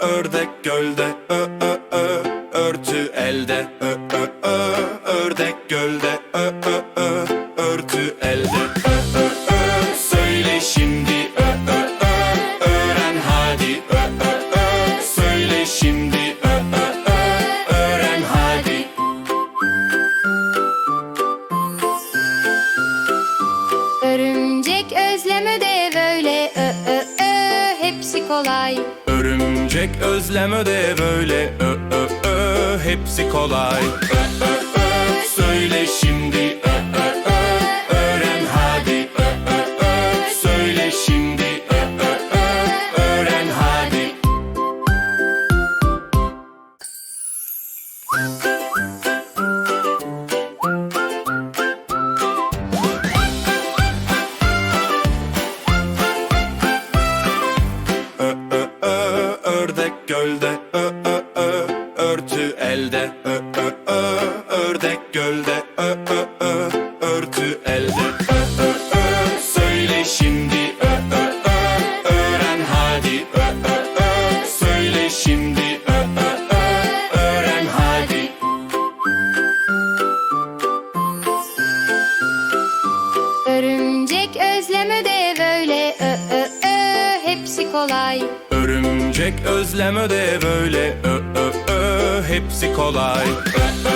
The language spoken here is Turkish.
Ördek gölde ö, ö, ö, örtü elde ö, Örümcek özlem ödev öyle ö ö ö hepsi kolay. Örümcek özlem öde böyle. Ö ö ö hepsi kolay. Ö ö gölde ö ö ö örtü elde ö ö ö ördek gölde ö ö ö örtü elde ö ö ö söyle şimdi ö ö ö öğren hadi ö ö ö söyle şimdi ö ö ö öğren hadi Örümcek özlem ödev öyle ö ö ö hepsi kolay. Örümcek özlem öde böyle. Ö ö ö. Hepsi kolay. Ö